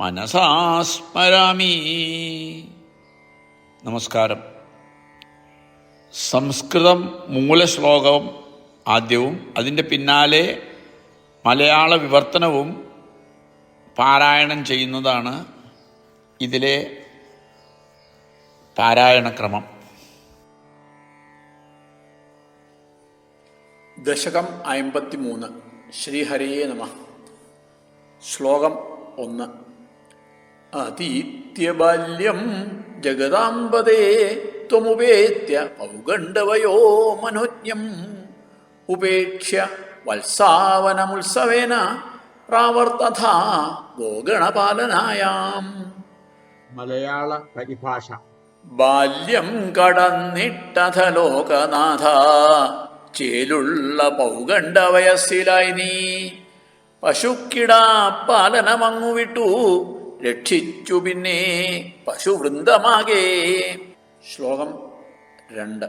മനസാ സ്മരാമി നമസ്കാരം. സംസ്കൃതം മൂലശ്ലോകം ആദ്യവും അതിന്റെ പിന്നാലെ മലയാള വിവർത്തനവും പാരായണം ചെയ്യുന്നതാണ് ഇതിലെ പാരായണക്രമം ദശകം അമ്പത്തിമൂന്ന്. ശ്രീഹരിയേ നമ. ശ്ലോകം ഒന്ന്. അതീത്യബാല്യം ജഗദാംബദേ ത്വമുപേത്യ ഔഗണ്ഡവയോ മനോജ്ഞം. ഉപേക്ഷ്യ വത്സാവനമുത്സവേന പ്രാവർത്തഥ ഗോഗണപാലനായാം. മലയാള പരിഭാഷ. ബാല്യം കടന്നിട്ടഥ ലോകനാഥ ചേലുള്ള പൗഗണ്ഡ വയസ്സിലായി നീ. പശുക്കിടാ പാലനമങ്ങു വിട്ടു രക്ഷിച്ചു പിന്നെ പശുവൃന്ദമാകെ. ശ്ലോകം രണ്ട്.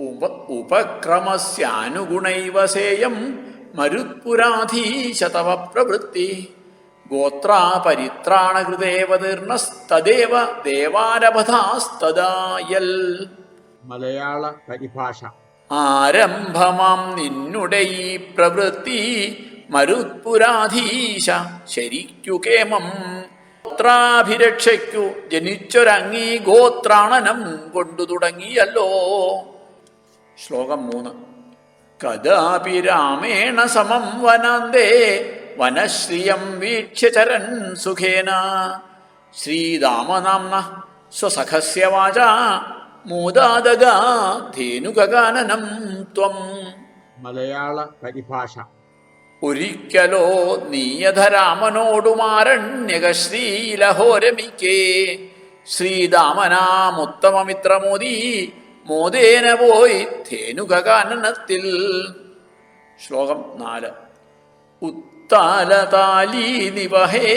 ഉപ ഉപക്രമസ്യാനുഗുണൈവ സേയം മരുത്പുരാധീശതവ പ്രവൃത്തി. ഗോത്രാപരിത്രാണകൃതേവതീർണസ്തദേവ ദേവാരഭഥാസ്തദായൽ മലയാള പരിഭാഷ. ആരംഭമാം നിന്നുടെ ഈ പ്രവൃത്തി. മരുത്പുരാധീശ ശരിക്കു കേമം ഗോത്രാഭിരക്ഷയ്ക്കു ജനിച്ചൊരങ്ങീ ഗോത്രാണനം കൊണ്ടു തുടങ്ങിയല്ലോ. ശ്ലോകം മൂന്ന്. കഥാപി രാമേണ സമം വനാന്തേ വനശ്രിയം വീക്ഷ്യ ചരൻ സുഖേന. ശ്രീരാമനാംന സ്വസഖസ്യ വാച മൂതാദഗാധേനുകാനനം ത്വം. മലയാള പരിഭാഷ. ഒരിക്കലോ നീയധരാമനോടുമാരണ്യകശ്രീലഹോരമിക്കേ. ശ്രീരാമനാമുത്തമമിത്രമോദി മോദേന പോയി ധേനുകാനനത്തിൽ ശ്ലോകം നാല്. ഉത്താലതാലീ നിവഹേ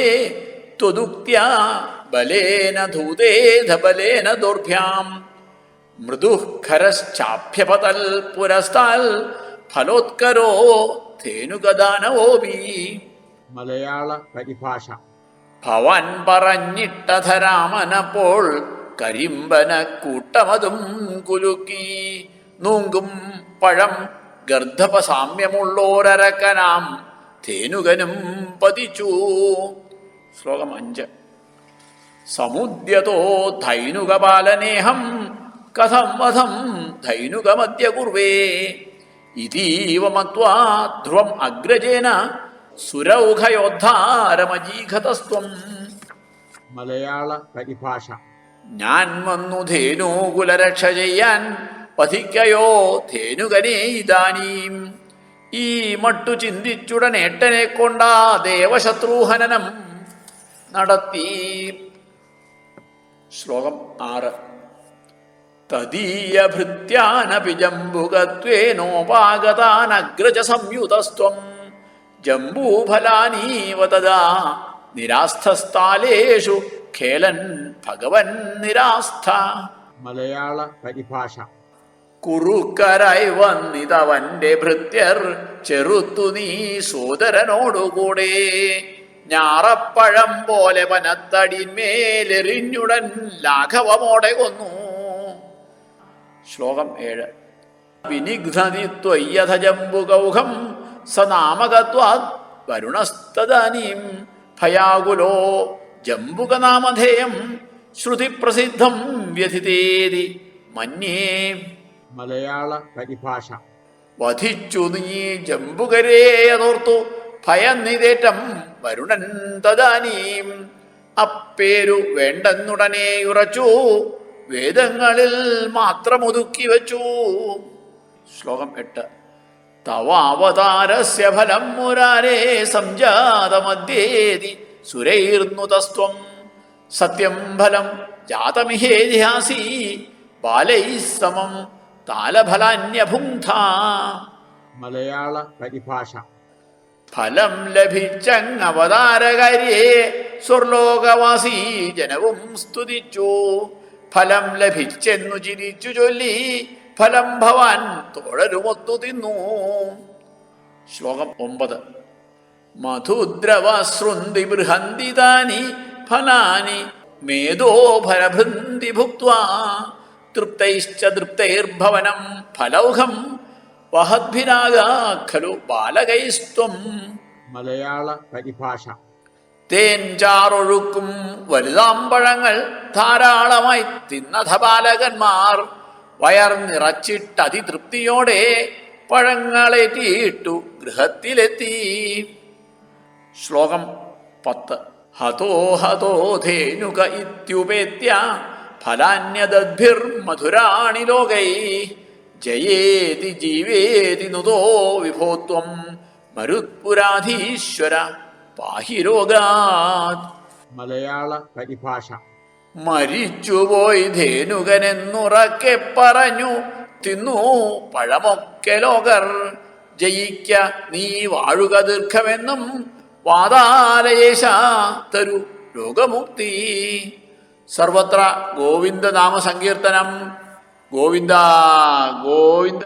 ത്വദുക്ത്യാ ബലേന ധൂതേധ ദുർഭ്യാം. മൃദുഃഖരശ്ചാഭ്യപതൽ പുരസ്താൽ ഫലോത്കരോ ധേനുഗദാനവോപി മലയാള പരിഭാഷ. ഭവൻ പറഞ്ഞിട്ടധരാമനപ്പോൾ കരിമ്പന കൂട്ടമതും കുലുക്കി. നൂങ്കും പഴം ഗർദ്ധപസാമ്യമുള്ളോരക്കനാം ധേനുകനും പതിച്ചു. ശ്ലോകം അഞ്ച്. സമുദ്യതോ ധൈനുകപാലനേഹം കഥം വധം ധൈനുകമദ്യ കുർവേ ഇതീവ മത്വാ ധ്രുവം അഗ്രജേന സുരൗഘയോദ്ധാരമജീഘതസ്ത്വം. മലയാള പരിഭാഷ. ഞാൻ വന്നു ധേനൂകുലരക്ഷ ചെയ്യാൻ പതിക്കയോ ധേനുകനെ ഇതാനീം. ഈ മട്ടു ചിന്തിച്ചുടനേട്ടനെ കൊണ്ടാ ദേവശത്രുഹനനം നടത്തി. ശ്ലോകം ആറ്. തദീയഭൃത്യാനപി ജംബുകത്വേനോപാഗതാനഗ്രജ സംയുതസ്ത്വം ജംബൂഫലാനീവ തദാ നിരാസ്ഥസ്ഥാലേഷു ഖേലൻ ഭഗവൻ നിരാസ്ഥ. മലയാള പരിഭാഷ. കുറുക്കരായി വന്നിതവന്റെ ഭൃത്യർ ചെറുത്തു നീ സോദരനോടുകൂടെ. ഞാറപ്പഴം പോലെ വനത്തടിന്മേലെറിഞ്ഞുടൻ ലാഘവമോടെ കൊന്നു. ശ്ലോകം ഏഴ്. വിനിഘ്നതിത്വയ്യഥ ജംബുഗൗഹം സനാമകത്വാത് വരുണസ്തദാനീം ഭയാകുലോ ജംബുകനാമധേയം ശ്രുതിപ്രസിദ്ധം വ്യഥിതേതി മന്യേ. മലയാള പരിഭാഷ. വധിച്ചു നീ ജംബുകരേയതോർത്തു ഭയനിതേറ്റം വരുണൻ തദാനീം. അപ്പേരു വേണ്ടെന്നുടനെ ഉറച്ചു വേദങ്ങളിൽ മാത്രം ഒതുക്കി വച്ചു. ശ്ലോകം എട്ട്. തവാവതാരസ്യ ഫലം മുരാരേ സംജാതമധ്യേതി തസ്വം സത്യം ഫലം ജാതമിഹേതിഹാസി ബാലൈ സമം താലഫലാന്യഭുങ്ധ മലയാള പരിഭാഷ. ഫലം ലഭിച്ചങ്ങവതാരകാര്യേ സ്വർലോകവാസി ജനവും സ്തുതിച്ചു. ഫലം ലഭിച്ചെന്നു ചിരിച്ചു ചൊല്ലി ഫലം ഭവാൻ തോഴരുമൊത്തു തിന്നു. ശ്ലോകം ഒമ്പത്. മധുദ്രവസൃന്തി ബൃഹന്തി താനി ഫലാനി മേധോ ഫലഭൃന്തി ഭുക്വാ തൃപ്തൈശ്ച തൃപ്തൈർഭവനം ഫലൗഹം വഹദ്ഭിരാഗ ഖലു ബാലകൈസ്ത്വം. മലയാള പരിഭാഷ. തേൻ ചാറൊഴുക്കും വലുതാമ്പഴങ്ങൾ ധാരാളമായി തിന്നഥ ബാലകന്മാർ. വയർ നിറച്ചിട്ടതിതൃപ്തിയോടെ പഴങ്ങളേറ്റിയിട്ടു ഗൃഹത്തിലെത്തി. ശ്ലോകം പത്ത്. ഹതോ ഹതോ ധേനുക ഇത്യുപേത്യ ഫലാന്യദ്ഭിർമധുരാണി ലോകൈ. ജയേതി ജീവേതി നുതോ വിഭോത്വം മരുത്പുരാധീശ്വര. മലയാള പരിഭാഷ. മരിച്ചുപോയി ധേനുകനെന്നുറക്കെ പറഞ്ഞു തിന്നു പഴമൊക്കെ ലോകർ. ജയിക്ക നീ വാഴുക ദീർഘമെന്നും വാതാലയേശ തരു രോഗമുക്തി സർവത്ര ഗോവിന്ദ നാമ സങ്കീർത്തനം ഗോവിന്ദ ഗോവിന്ദ.